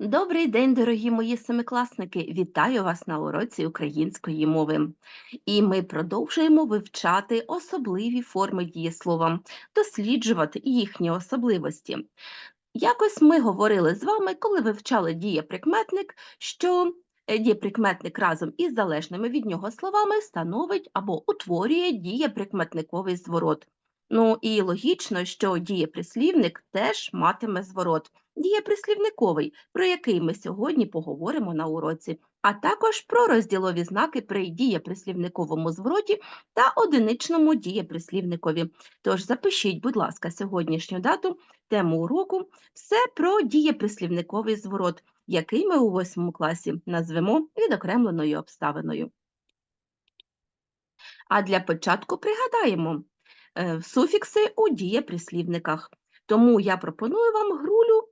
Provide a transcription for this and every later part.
Добрий день, дорогі мої семикласники! Вітаю вас на уроці української мови. І ми продовжуємо вивчати особливі форми дієслова, досліджувати їхні особливості. Якось ми говорили з вами, коли вивчали дієприкметник, що е, дієприкметник разом із залежними від нього словами становить або утворює дієприкметниковий зворот. Ну і логічно, що дієприслівник теж матиме зворот. Дієприслівниковий, про який ми сьогодні поговоримо на уроці, а також про розділові знаки при дієприслівниковому звороті та одиничному дієприслівникові. Тож запишіть, будь ласка, сьогоднішню дату, тему уроку, все про дієприслівниковий зворот, який ми у восьмому класі назвемо відокремленою обставиною. А для початку пригадаємо е, суфікси у дієприслівниках. Тому я пропоную вам грулю,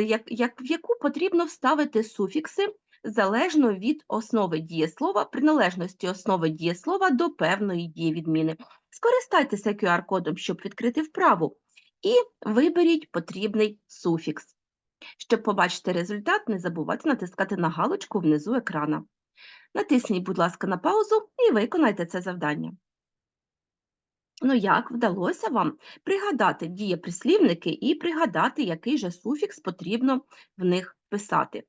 як, як, в яку потрібно вставити суфікси залежно від основи дієслова, приналежності основи дієслова до певної дієвідміни. Скористайтеся QR-кодом, щоб відкрити вправу, і виберіть потрібний суфікс. Щоб побачити результат, не забувайте натискати на галочку внизу екрана. Натисніть, будь ласка, на паузу і виконайте це завдання. Ну, як вдалося вам пригадати дієприслівники і пригадати, який же суфікс потрібно в них писати.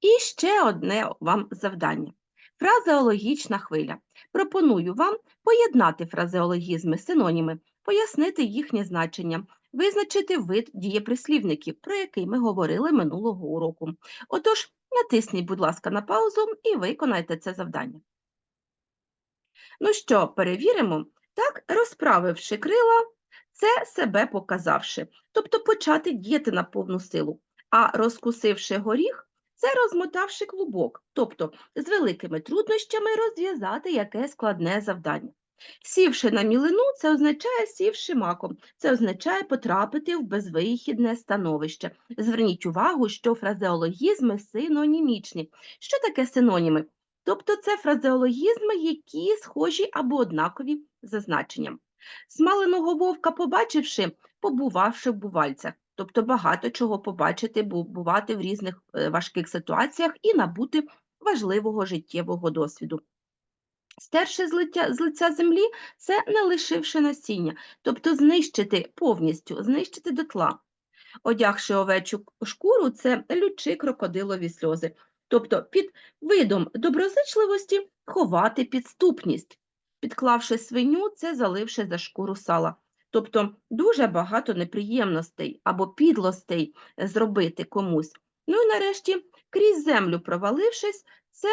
І ще одне вам завдання. Фразеологічна хвиля. Пропоную вам поєднати фразеологізми, синоніми, пояснити їхнє значення, визначити вид дієприслівників, про який ми говорили минулого уроку. Отож, натисніть, будь ласка, на паузу і виконайте це завдання. Ну що, перевіримо? Так, розправивши крила, це себе показавши, тобто почати діяти на повну силу. А розкусивши горіх, це розмотавши клубок, тобто з великими труднощами розв'язати яке складне завдання. Сівши на мілину, це означає сівши маком, це означає потрапити в безвихідне становище. Зверніть увагу, що фразеологізми синонімічні. Що таке синоніми? Тобто це фразеологізми, які схожі або однакові за значенням. Смаленого вовка, побачивши, побувавши в бувальцях, тобто багато чого побачити, бувати в різних е, важких ситуаціях і набути важливого життєвого досвіду. Стерши з лиця, з лиця землі, це не лишивши насіння, тобто знищити повністю, знищити дотла. Одягши овечу шкуру, це лючи крокодилові сльози. Тобто під видом доброзичливості ховати підступність. Підклавши свиню, це заливши за шкуру сала. Тобто дуже багато неприємностей або підлостей зробити комусь. Ну і нарешті, крізь землю провалившись, це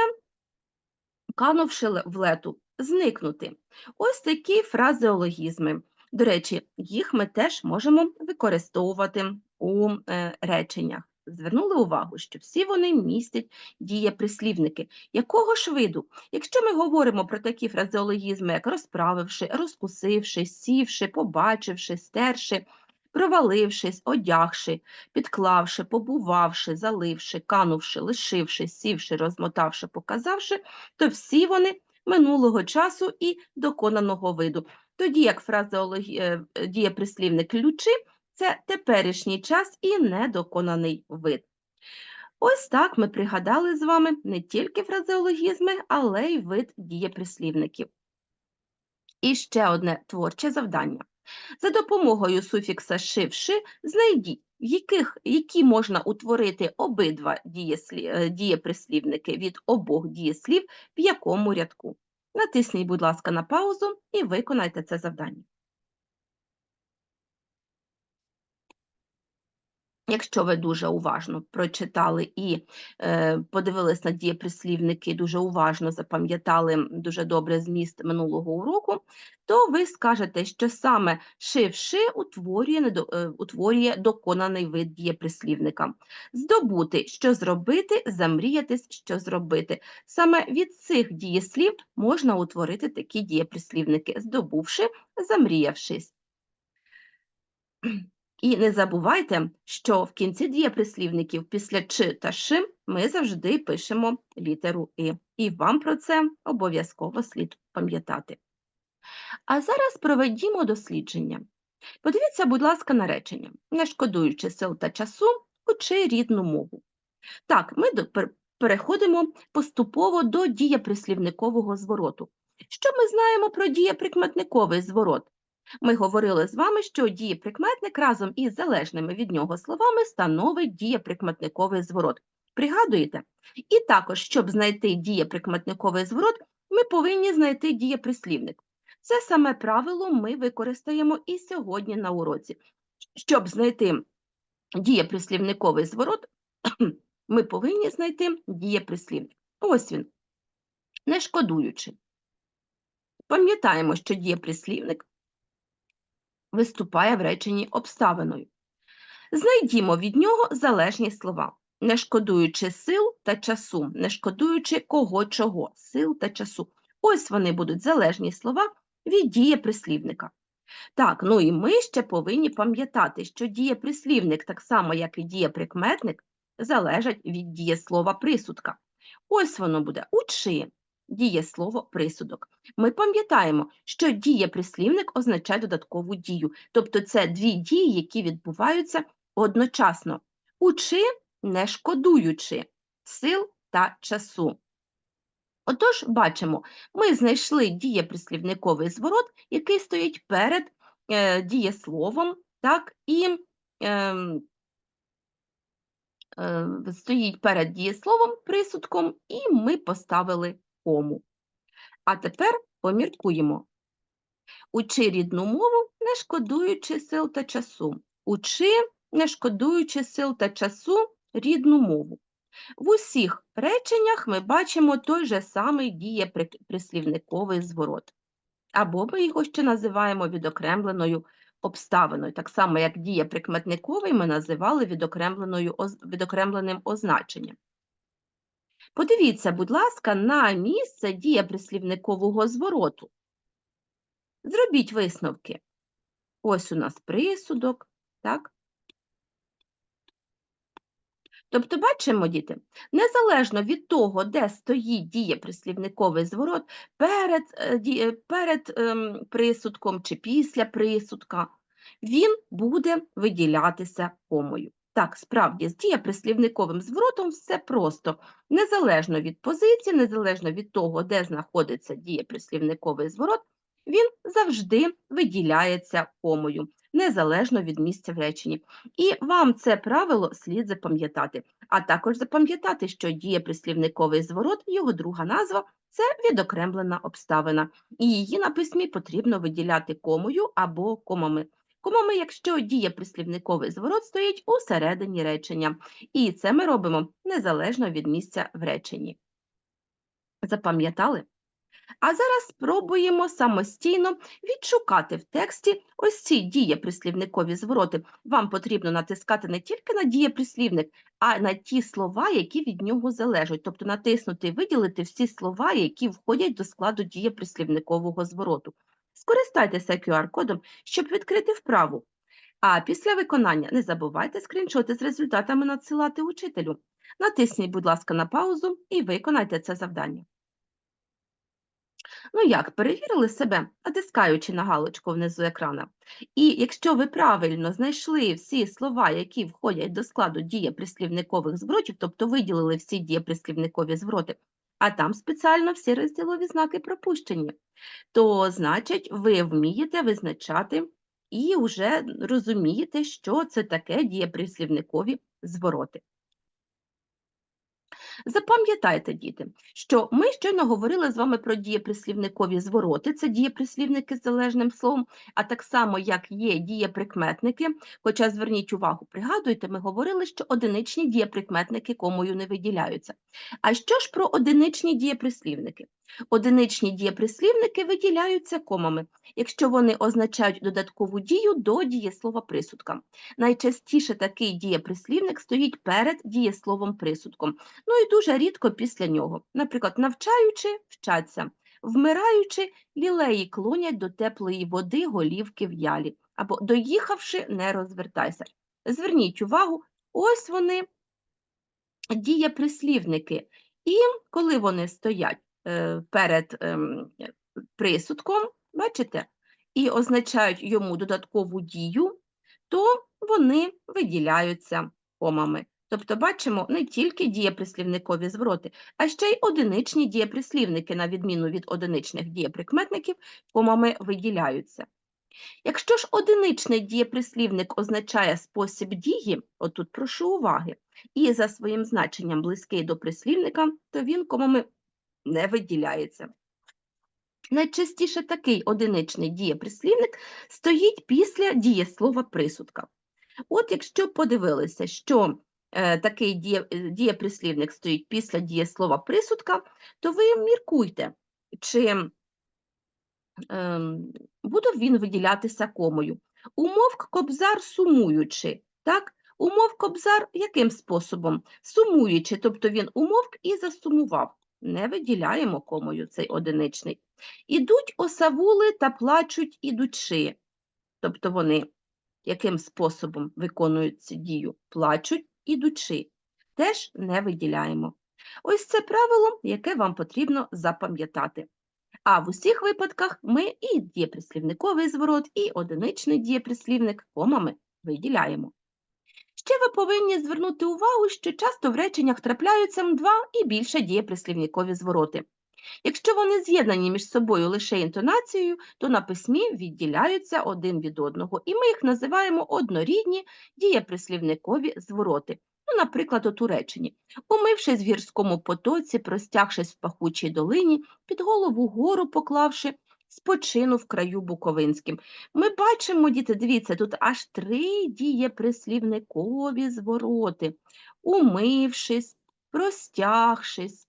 канувши в лету, зникнути. Ось такі фразеологізми. До речі, їх ми теж можемо використовувати у е, реченнях. Звернули увагу, що всі вони містять дієприслівники. Якого ж виду? Якщо ми говоримо про такі фразеологізми, як розправивши, розкусивши, сівши, побачивши, стерши, провалившись, одягши, підклавши, побувавши, заливши, канувши, лишивши, сівши, розмотавши, показавши, то всі вони минулого часу і доконаного виду. Тоді як фразеологі... Е, дієприслівник ключі це теперішній час і недоконаний вид. Ось так ми пригадали з вами не тільки фразеологізми, але й вид дієприслівників. І ще одне творче завдання. За допомогою суфікса шивши знайдіть, яких, які можна утворити обидва е, дієприслівники від обох дієслів в якому рядку. Натисніть, будь ласка, на паузу і виконайте це завдання. Якщо ви дуже уважно прочитали і е, подивились на дієприслівники, дуже уважно запам'ятали дуже добре зміст минулого уроку, то ви скажете, що саме шивши утворює, е, утворює доконаний вид дієприслівника. Здобути, що зробити, замріятись, що зробити. Саме від цих дієслів можна утворити такі дієприслівники, здобувши, замріявшись. І не забувайте, що в кінці дієприслівників після чи та ши ми завжди пишемо літеру І. І вам про це обов'язково слід пам'ятати. А зараз проведімо дослідження. Подивіться, будь ласка, на речення, не шкодуючи сил та часу, учи рідну мову. Так, ми переходимо поступово до дієприслівникового звороту. Що ми знаємо про дієприкметниковий зворот? Ми говорили з вами, що дієприкметник разом із залежними від нього словами становить дієприкметниковий зворот. Пригадуєте? І також, щоб знайти дієприкметниковий зворот, ми повинні знайти дієприслівник. Це саме правило ми використаємо і сьогодні на уроці. Щоб знайти дієприслівниковий зворот, ми повинні знайти дієприслівник. Ось він. Не шкодуючи. Пам'ятаємо, що дієприслівник виступає в реченні обставиною. Знайдімо від нього залежні слова, не шкодуючи сил та часу, не шкодуючи кого чого, сил та часу. Ось вони будуть залежні слова від дієприслівника. Так, ну і ми ще повинні пам'ятати, що дієприслівник, так само як і дієприкметник, залежать від дієслова присудка. Ось воно буде учи, дієслово присудок. Ми пам'ятаємо, що дієприслівник означає додаткову дію, тобто це дві дії, які відбуваються одночасно. Учи, не шкодуючи сил та часу. Отож, бачимо, ми знайшли дієприслівниковий зворот, який стоїть перед е, дієсловом, так, і ем, е, стоїть перед дієсловом присудком, і ми поставили кому. А тепер поміркуємо. Учи рідну мову, не шкодуючи сил та часу. Учи, не шкодуючи сил та часу, рідну мову. В усіх реченнях ми бачимо той же самий дієприслівниковий зворот. Або ми його ще називаємо відокремленою обставиною, так само, як дієприкметниковий ми називали відокремленим означенням. Подивіться, будь ласка, на місце дієприслівникового звороту. Зробіть висновки. Ось у нас присудок, так? Тобто, бачимо, діти, незалежно від того, де стоїть дієприслівниковий зворот, перед, е, е, перед ем, присудком чи після присудка, він буде виділятися комою. Так, справді, з дієприслівниковим зворотом все просто. Незалежно від позиції, незалежно від того, де знаходиться дієприслівниковий зворот, він завжди виділяється комою, незалежно від місця в реченні. І вам це правило слід запам'ятати. А також запам'ятати, що дієприслівниковий зворот, його друга назва це відокремлена обставина. І її на письмі потрібно виділяти комою або комами. Комами, якщо дієприслівниковий зворот стоїть у середині речення. І це ми робимо незалежно від місця в реченні. Запам'ятали? А зараз спробуємо самостійно відшукати в тексті ось ці дієприслівникові звороти. Вам потрібно натискати не тільки на дієприслівник, а на ті слова, які від нього залежать. Тобто натиснути і виділити всі слова, які входять до складу дієприслівникового звороту. Скористайтеся QR-кодом, щоб відкрити вправу. А після виконання не забувайте скріншоти з результатами надсилати учителю. Натисніть, будь ласка, на паузу і виконайте це завдання. Ну як, перевірили себе, натискаючи на галочку внизу екрана. І якщо ви правильно знайшли всі слова, які входять до складу дієприслівникових зворотів, тобто виділили всі дієприслівникові звороти, а там спеціально всі розділові знаки пропущені, то значить ви вмієте визначати і вже розумієте, що це таке дієприслівникові звороти. Запам'ятайте, діти, що ми щойно говорили з вами про дієприслівникові звороти, це дієприслівники з залежним словом, а так само, як є дієприкметники, хоча зверніть увагу, пригадуйте, ми говорили, що одиничні дієприкметники комою не виділяються. А що ж про одиничні дієприслівники? Одиничні дієприслівники виділяються комами, якщо вони означають додаткову дію до дієслова присудка. Найчастіше такий дієприслівник стоїть перед дієсловом присудком. Ну і дуже рідко після нього. Наприклад, навчаючи, вчаться, вмираючи, лілеї клонять до теплої води голівки в ялі, або доїхавши, не розвертайся. Зверніть увагу, ось вони дієприслівники. І коли вони стоять е, перед ем, присудком, бачите, і означають йому додаткову дію, то вони виділяються комами. Тобто бачимо не тільки дієприслівникові звороти, а ще й одиничні дієприслівники, на відміну від одиничних дієприкметників, комами виділяються. Якщо ж одиничний дієприслівник означає спосіб дії, отут прошу уваги, і за своїм значенням близький до прислівника, то він комами не виділяється. Найчастіше такий одиничний дієприслівник стоїть після дієслова присудка. От якщо подивилися, що такий е, дієприслівник стоїть після дієслова присудка, то ви міркуйте, чи ем, буде він виділятися комою. Умовк кобзар сумуючи, так? Умов кобзар яким способом? Сумуючи, тобто він умовк і засумував. Не виділяємо комою цей одиничний. Ідуть осавули та плачуть ідучи. Тобто вони яким способом виконують цю дію? Плачуть ідучи. Теж не виділяємо. Ось це правило, яке вам потрібно запам'ятати. А в усіх випадках ми і дієприслівниковий зворот, і одиничний дієприслівник комами виділяємо. Ще ви повинні звернути увагу, що часто в реченнях трапляються два і більше дієприслівникові звороти. Якщо вони з'єднані між собою лише інтонацією, то на письмі відділяються один від одного, і ми їх називаємо однорідні дієприслівникові звороти. Ну, наприклад, у реченні. Умившись в гірському потоці, простягшись в пахучій долині, під голову гору поклавши, спочинув в краю Буковинським. Ми бачимо, діти, дивіться, тут аж три дієприслівникові звороти. Умившись, простягшись,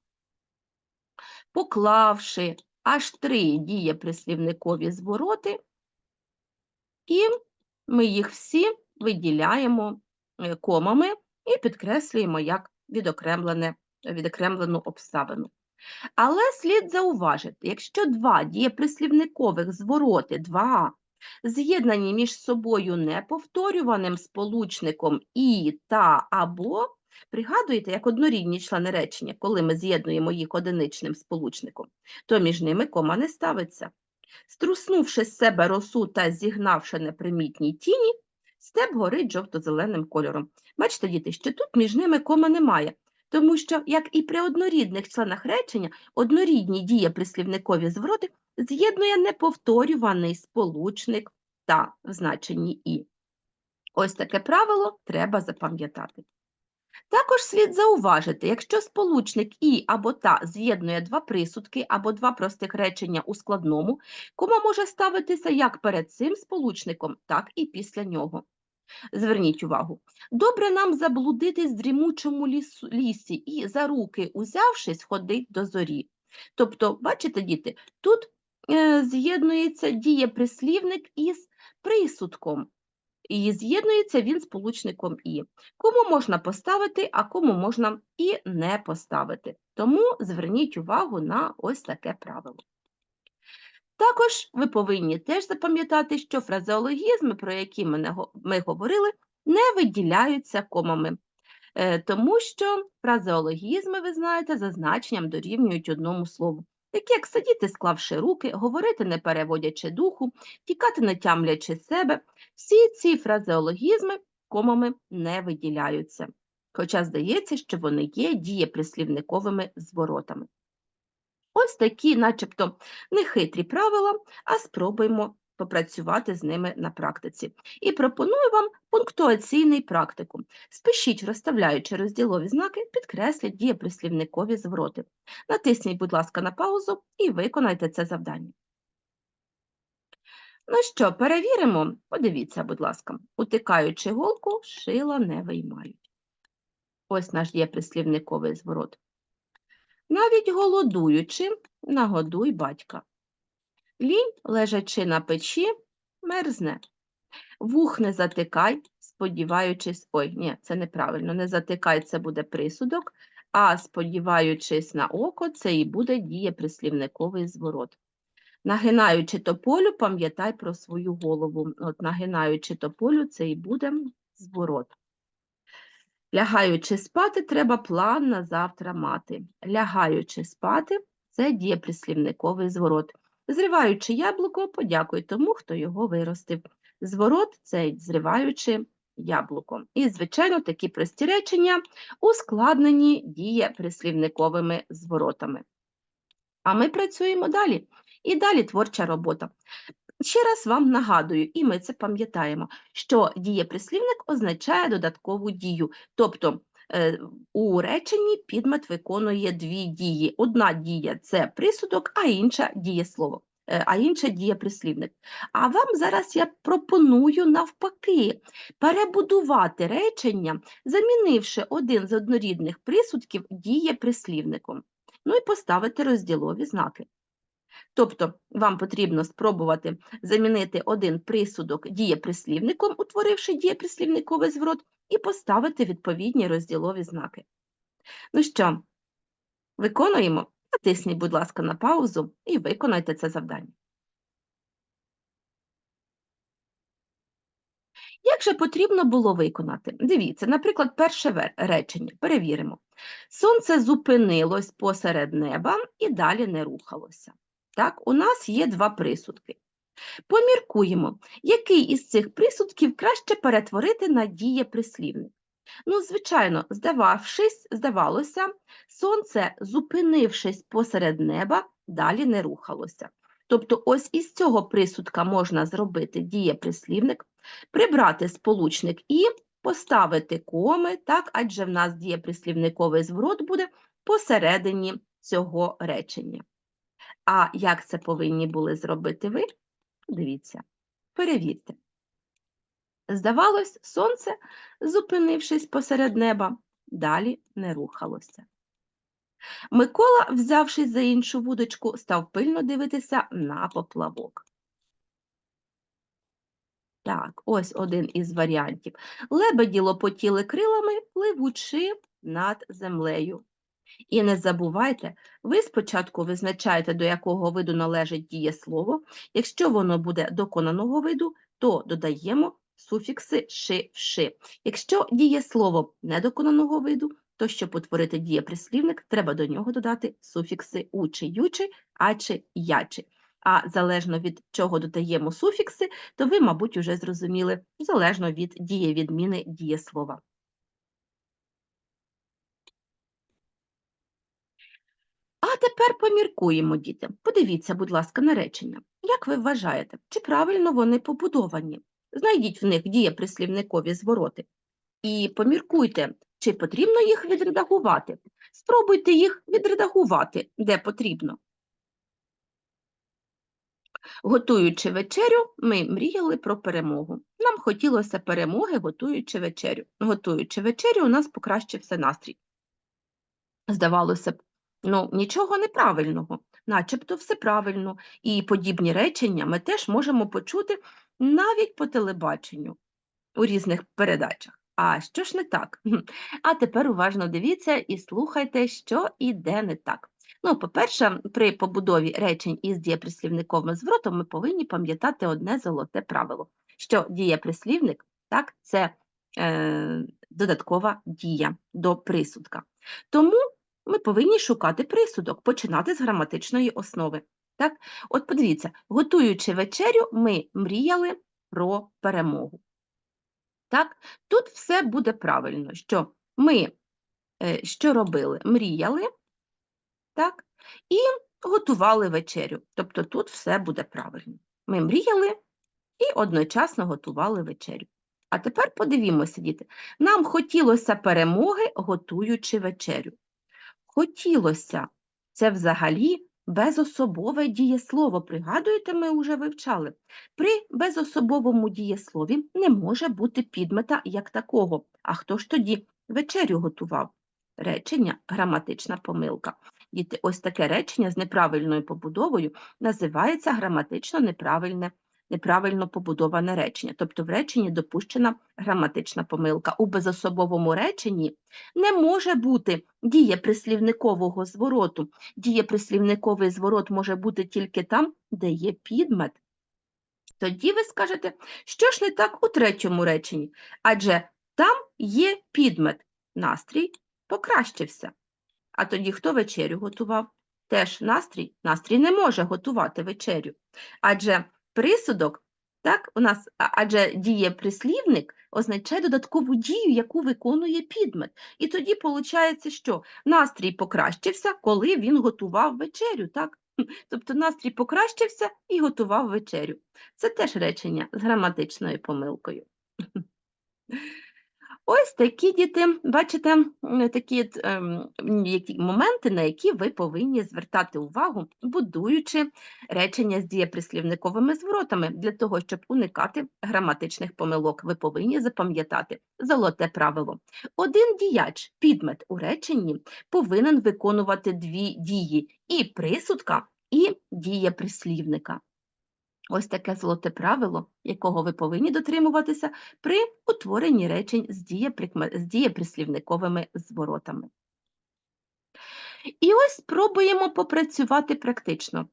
поклавши аж три дієприслівникові звороти, і ми їх всі виділяємо е, комами і підкреслюємо як відокремлене, відокремлену обставину. Але слід зауважити, якщо два дієприслівникових звороти, два з'єднані між собою неповторюваним сполучником і та або, пригадуєте, як однорідні члени речення, коли ми з'єднуємо їх одиничним сполучником, то між ними кома не ставиться. Струснувши з себе росу та зігнавши непримітні тіні, степ горить жовто-зеленим кольором. Бачите, діти, що тут між ними кома немає, тому що, як і при однорідних членах речення, однорідні дієприслівникові звороти з'єднує неповторюваний сполучник та в значенні і. Ось таке правило треба запам'ятати. Також слід зауважити, якщо сполучник і або та з'єднує два присудки або два простих речення у складному, кома може ставитися як перед цим сполучником, так і після нього. Зверніть увагу, добре нам заблудитись в дрімучому лісі і за руки узявшись, ходить до зорі. Тобто, бачите, діти, тут е, з'єднується дієприслівник із присудком. І з'єднується він з получником і. Кому можна поставити, а кому можна і не поставити. Тому зверніть увагу на ось таке правило. Також ви повинні теж запам'ятати, що фразеологізми, про які ми, говорили, не виділяються комами, Е, тому що фразеологізми, ви знаєте, за значенням дорівнюють одному слову. Такі як сидіти, склавши руки, говорити, не переводячи духу, тікати, не тямлячи себе, всі ці фразеологізми комами не виділяються, хоча здається, що вони є дієприслівниковими зворотами. Ось такі, начебто, нехитрі правила, а спробуємо попрацювати з ними на практиці. І пропоную вам пунктуаційний практикум. Спишіть, розставляючи розділові знаки, підкресліть дієприслівникові звороти. Натисніть, будь ласка, на паузу і виконайте це завдання. Ну що, перевіримо? Подивіться, будь ласка, утикаючи голку, шила не виймають. Ось наш дієприслівниковий зворот. Навіть голодуючи, нагодуй батька. Лінь, лежачи на печі, мерзне. Вух не затикай, сподіваючись, ой, ні, це неправильно, не затикай, це буде присудок, а сподіваючись на око, це і буде дієприслівниковий зворот. Нагинаючи тополю, пам'ятай про свою голову. От нагинаючи тополю, це і буде зворот. Лягаючи спати, треба план на завтра мати. Лягаючи спати це дієприслівниковий зворот. Зриваючи яблуко, подякуй тому, хто його виростив. Зворот цей, зриваючи, яблуко. І, звичайно, такі прості речення ускладнені дієприслівниковими зворотами. А ми працюємо далі. І далі творча робота. Ще раз вам нагадую, і ми це пам'ятаємо, що дієприслівник означає додаткову дію. Тобто у реченні підмет виконує дві дії. Одна дія це присудок, а інша дієслово, е, а інша дієприслівник. А вам зараз я пропоную навпаки перебудувати речення, замінивши один з однорідних присудків дієприслівником. Ну і поставити розділові знаки. Тобто вам потрібно спробувати замінити один присудок дієприслівником, утворивши дієприслівниковий зворот, і поставити відповідні розділові знаки. Ну що, виконуємо? Натисніть, будь ласка, на паузу і виконайте це завдання. Як же потрібно було виконати? Дивіться, наприклад, перше речення. Перевіримо. Сонце зупинилось посеред неба і далі не рухалося. Так, у нас є два присудки. Поміркуємо, який із цих присудків краще перетворити на дієприслівник. Ну, звичайно, здававшись, здавалося, сонце, зупинившись посеред неба, далі не рухалося. Тобто, ось із цього присудка можна зробити дієприслівник, прибрати сполучник і поставити коми, так, адже в нас дієприслівниковий зворот буде посередині цього речення. А як це повинні були зробити ви? Дивіться, перевірте. Здавалось, сонце, зупинившись посеред неба, далі не рухалося. Микола, взявшись за іншу вудочку, став пильно дивитися на поплавок. Так, ось один із варіантів. Лебеді лопотіли крилами, пливучи над землею. І не забувайте, ви спочатку визначаєте, до якого виду належить дієслово. Якщо воно буде доконаного виду, то додаємо суфікси ши вши. Якщо дієслово недоконаного виду, то щоб утворити дієприслівник, треба до нього додати суфікси учи, ючи, ачи, ячи. А залежно від чого додаємо суфікси, то ви, мабуть, уже зрозуміли, залежно від дієвідміни дієслова. А тепер поміркуємо, діти. Подивіться, будь ласка, на речення. Як ви вважаєте, чи правильно вони побудовані? Знайдіть в них дієприслівникові звороти. І поміркуйте, чи потрібно їх відредагувати. Спробуйте їх відредагувати, де потрібно. Готуючи вечерю, ми мріяли про перемогу. Нам хотілося перемоги, готуючи вечерю. Готуючи вечерю, у нас покращився настрій. Здавалося б, ну, нічого неправильного, начебто все правильно. І подібні речення ми теж можемо почути навіть по телебаченню у різних передачах. А що ж не так? А тепер уважно дивіться і слухайте, що і де не так. Ну, по-перше, при побудові речень із дієприслівниковим зворотом ми повинні пам'ятати одне золоте правило, що дієприслівник так, це е, додаткова дія до присудка. Тому ми повинні шукати присудок, починати з граматичної основи. Так? От подивіться, готуючи вечерю, ми мріяли про перемогу. Так? Тут все буде правильно, що ми е, що робили? Мріяли, так? і готували вечерю. Тобто тут все буде правильно. Ми мріяли і одночасно готували вечерю. А тепер подивімося, діти. Нам хотілося перемоги, готуючи вечерю. Хотілося це взагалі безособове дієслово. Пригадуєте, ми вже вивчали. При безособовому дієслові не може бути підмета як такого. А хто ж тоді вечерю готував? Речення граматична помилка. Діти, ось таке речення з неправильною побудовою називається граматично неправильне, неправильно побудоване речення. Тобто в реченні допущена граматична помилка. У безособовому реченні не може бути дієприслівникового звороту. Дієприслівниковий зворот може бути тільки там, де є підмет. Тоді ви скажете, що ж не так у третьому реченні? Адже там є підмет. Настрій покращився. А тоді хто вечерю готував? Теж настрій. Настрій не може готувати вечерю. Адже присудок Так, у нас, адже адже дієприслівник означає додаткову дію, яку виконує підмет. І тоді виходить, що настрій покращився, коли він готував вечерю. Так? Тобто настрій покращився і готував вечерю. Це теж речення з граматичною помилкою. Ось такі діти, бачите, такі ем, моменти, на які ви повинні звертати увагу, будуючи речення з дієприслівниковими зворотами. Для того, щоб уникати граматичних помилок, ви повинні запам'ятати золоте правило. Один діяч, підмет у реченні, повинен виконувати дві дії і присудка, і дієприслівника. Ось таке золоте правило, якого ви повинні дотримуватися при утворенні речень з, дієприслівниковими зворотами. І ось спробуємо попрацювати практично.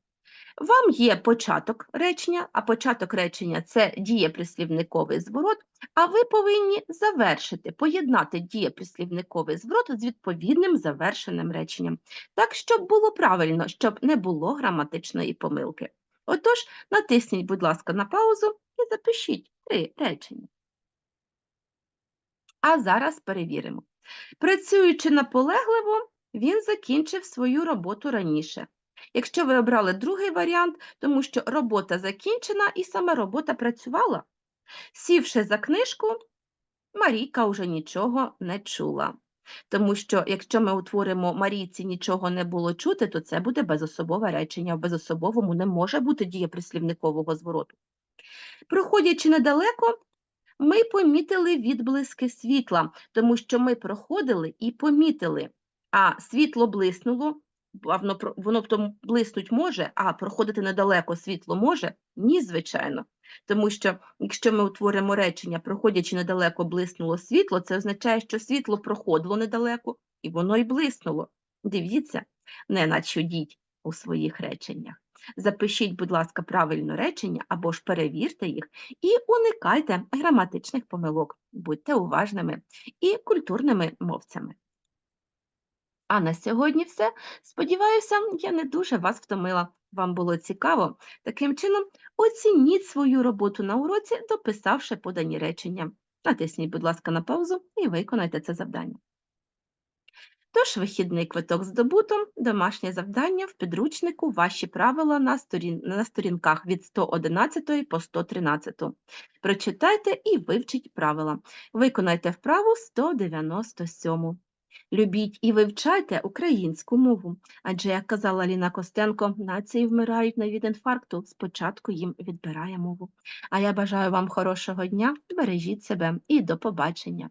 Вам є початок речення, а початок речення це дієприслівниковий зворот, а ви повинні завершити, поєднати дієприслівниковий зворот з відповідним завершеним реченням, так, щоб було правильно, щоб не було граматичної помилки. Отож, натисніть, будь ласка, на паузу і запишіть три речення. А зараз перевіримо. Працюючи наполегливо, він закінчив свою роботу раніше. Якщо ви обрали другий варіант, тому що робота закінчена і саме робота працювала. Сівши за книжку, Марійка вже нічого не чула. Тому що якщо ми утворимо Марійці нічого не було чути, то це буде безособове речення. В безособовому не може бути дієприслівникового звороту. Проходячи недалеко, ми помітили відблиски світла, тому що ми проходили і помітили, а світло блиснуло, воно, воно потім блиснуть може, а проходити недалеко світло може? Ні, звичайно. Тому що якщо ми утворимо речення, проходячи недалеко блиснуло світло, це означає, що світло проходило недалеко, і воно й блиснуло. Дивіться, не начудіть у своїх реченнях. Запишіть, будь ласка, правильно речення або ж перевірте їх і уникайте граматичних помилок. Будьте уважними і культурними мовцями. А на сьогодні все. Сподіваюся, я не дуже вас втомила. Вам було цікаво. Таким чином, оцініть свою роботу на уроці, дописавши подані речення. Натисніть, будь ласка, на паузу і виконайте це завдання. Тож, вихідний квиток здобуто, домашнє завдання в підручнику ваші правила на, сторін... на сторінках від 111 по 113. Прочитайте і вивчіть правила. Виконайте вправу 197. Любіть і вивчайте українську мову, адже, як казала Ліна Костенко, нації вмирають на від інфаркту, спочатку їм відбирає мову. А я бажаю вам хорошого дня, бережіть себе і до побачення!